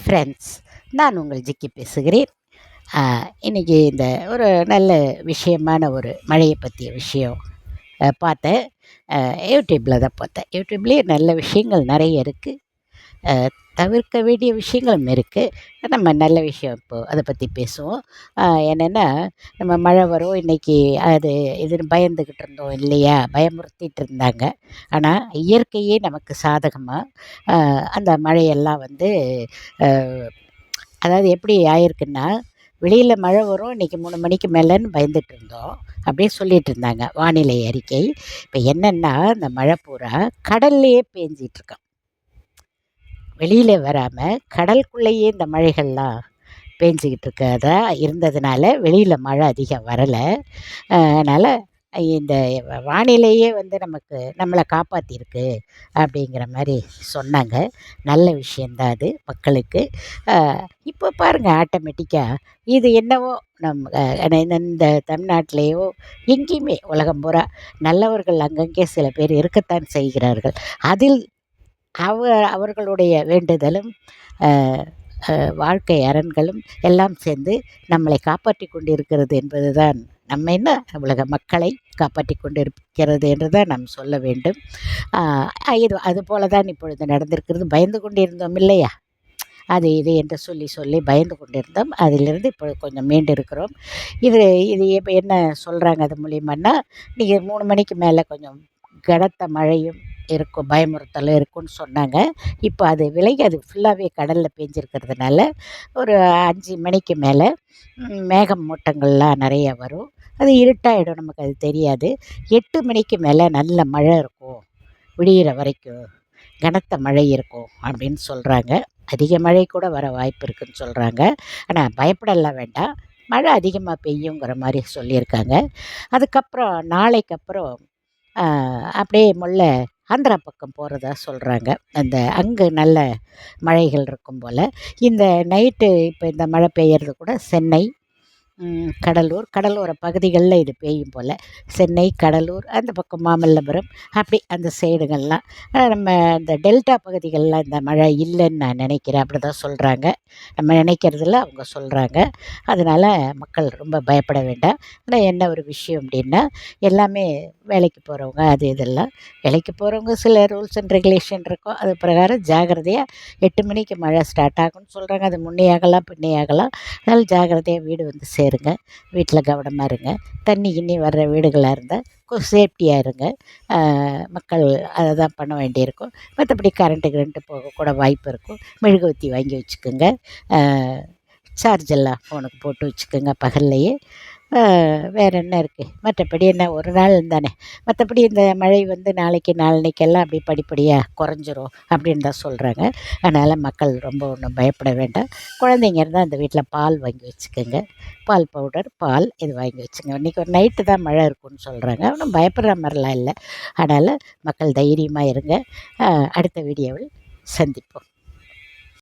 Friends நான் உங்கள் ஜிக்கி பேசுகிறேன். இன்றைக்கி இந்த ஒரு நல்ல விஷயமான ஒரு மழையை பற்றிய விஷயம் பார்த்தேன். யூடியூப்பில் தான் பார்த்தேன். யூடியூப்லேயே நல்ல விஷயங்கள் நிறைய இருக்குது தவிர்க்க வேண்டிய விஷயங்களும் இருக்குது நம்ம நல்ல விஷயம் இப்போது அதை பற்றி பேசுவோம். என்னென்னா நம்ம மழை வரும் இன்றைக்கி அது இதுன்னு பயந்துக்கிட்டு இருந்தோம் இல்லையா? பயமுறுத்திட்டு இருந்தாங்க. ஆனால் இயற்கையே நமக்கு சாதகமாக அந்த மழையெல்லாம் வந்து அதாவது எப்படி ஆயிருக்குன்னா வெளியில் மழை வரும் இன்றைக்கி மூணு மணிக்கு மேலேன்னு பயந்துட்டு இருந்தோம் அப்படியே சொல்லிகிட்டு இருந்தாங்க வானிலை அறிக்கை. இப்போ என்னென்னா இந்த மழை பூரா கடல்லையே பேஞ்சிட்ருக்கான் வெளியில் வராமல் கடலுக்குள்ளேயே இந்த மழைகள்லாம் பேஞ்சிக்கிட்டு இருக்கிறதா இருந்ததுனால வெளியில் மழை அதிகம் வரலை. அதனால் இந்த வானிலையே வந்து நமக்கு நம்மளை காப்பாற்றிருக்கு அப்படிங்கிற மாதிரி சொன்னாங்க. நல்ல விஷயந்தான் அது மக்களுக்கு. இப்போ பாருங்கள் ஆட்டோமேட்டிக்காக இது என்னவோ நம்ம இந்த தமிழ்நாட்டிலேயோ எங்கேயுமே உலகம் பூரா நல்லவர்கள் அங்கங்கே சில பேர் இருக்கத்தான் செய்கிறார்கள். அதில் அவ அவர்களுடைய வேண்டுதலும் வாழ்க்கை அரண்களும் எல்லாம் சேர்ந்து நம்மளை காப்பாற்றி கொண்டிருக்கிறது என்பதுதான் நம்ம என்ன உலக மக்களை காப்பாற்றி கொண்டிருக்கிறது என்று தான் நாம் சொல்ல வேண்டும். இது அதுபோல தான் இப்பொழுது நடந்திருக்கிறது. பயந்து கொண்டிருந்தோம் இல்லையா? அது இது என்று சொல்லி சொல்லி பயந்து கொண்டிருந்தோம். அதிலிருந்து இப்போ கொஞ்சம் மீண்டு இருக்கிறோம். இது இது இப்போ என்ன சொல்கிறாங்க அது மூலியமானா நீங்கள் மூணு மணிக்கு மேலே கொஞ்சம் கனத்த மழையும் இருக்கும் பயமுறுத்தல் இருக்கும்னு சொன்னாங்க. இப்போ அது விலகி அது ஃபுல்லாகவே கடலில் பேஞ்சிருக்கிறதுனால ஒரு அஞ்சு மணிக்கு மேலே மேகம் மூட்டங்கள்லாம் நிறைய வரும். அது இருட்டாயிடும் நமக்கு அது தெரியாது. எட்டு மணிக்கு மேலே நல்ல மழை இருக்கும். விடியிற வரைக்கும் கனத்த மழை இருக்கும் அப்படின்னு சொல்கிறாங்க அதிக மழை கூட வர வாய்ப்பு இருக்குன்னு சொல்கிறாங்க ஆனால் பயப்படலாம் வேண்டாம். மழை அதிகமாக பெய்யுங்கிற மாதிரி சொல்லியிருக்காங்க. அதுக்கப்புறம் நாளைக்கு அப்புறம் அப்படியே முல்ல ஆந்திரா பக்கம் போகிறதா சொல்கிறாங்க அந்த அங்கே நல்ல மழைகள் இருக்கும் போல். இந்த நைட்டு இப்போ இந்த மழை பெய்யறது கூட சென்னை கடலூர் கடலோர பகுதிகளில் இது பெய்யும் போல். சென்னை கடலூர் அந்த பக்கம் மாமல்லபுரம் அப்படி அந்த சைடுகள்லாம். நம்ம இந்த டெல்டா பகுதிகளில் இந்த மழை இல்லைன்னு நான் நினைக்கிறேன். அப்படி தான் சொல்கிறாங்க நம்ம நினைக்கிறதுல அவங்க சொல்கிறாங்க அதனால் மக்கள் ரொம்ப பயப்பட வேண்டாம். ஆனால் என்ன ஒரு விஷயம் அப்படின்னா எல்லாமே வேலைக்கு போகிறவங்க அது இதெல்லாம். வேலைக்கு போகிறவங்க சில ரூல்ஸ் அண்ட் ரெகுலேஷன் இருக்கும். அது பிரகாரம் ஜாகிரதையாக எட்டு மணிக்கு மழை ஸ்டார்ட் ஆகும்னு சொல்கிறாங்க அது முன்னே ஆகலாம் பின்னே ஆகலாம். அதனால் ஜாகிரதையாக வீடு வந்து இருங்க. வீட்டில் கவனமாக இருங்க. தண்ணி கிண்ணி வர்ற வீடுகளாக இருந்தால் கொஞ்சம் சேஃப்டியாக இருங்க. மக்கள் அதை தான் பண்ண வேண்டியிருக்கும். மற்றபடி கரண்ட்டு கரண்ட்டு போக கூட வாய்ப்பு இருக்கும். மெழுகுவத்தி வாங்கி வச்சுக்கோங்க. சார்ஜ் எல்லாம் ஃபோனுக்கு போட்டு வச்சுக்கோங்க பகல்லையே. வேறு என்ன இருக்குது மற்றபடி என்ன ஒரு நாள் தானே. மற்றபடி இந்த மழை வந்து நாளைக்கு நாளன்னைக்கெல்லாம் அப்படி படிப்படியாக குறைஞ்சிரும் அப்படின்னு தான் சொல்கிறாங்க அதனால் மக்கள் ரொம்ப ஒன்றும் பயப்பட வேண்டாம். குழந்தைங்க இருந்தால் அந்த வீட்டில் பால் வாங்கி வச்சுக்கோங்க. பால் பவுடர் பால் இது வாங்கி வச்சுங்க இன்றைக்கி ஒரு நைட்டு தான் மழை இருக்கும்னு சொல்கிறாங்க ஒன்றும் பயப்படுற மாதிரிலாம் இல்லை. அதனால் மக்கள் தைரியமாக இருங்க. அடுத்த வீடியோவில் சந்திப்போம்.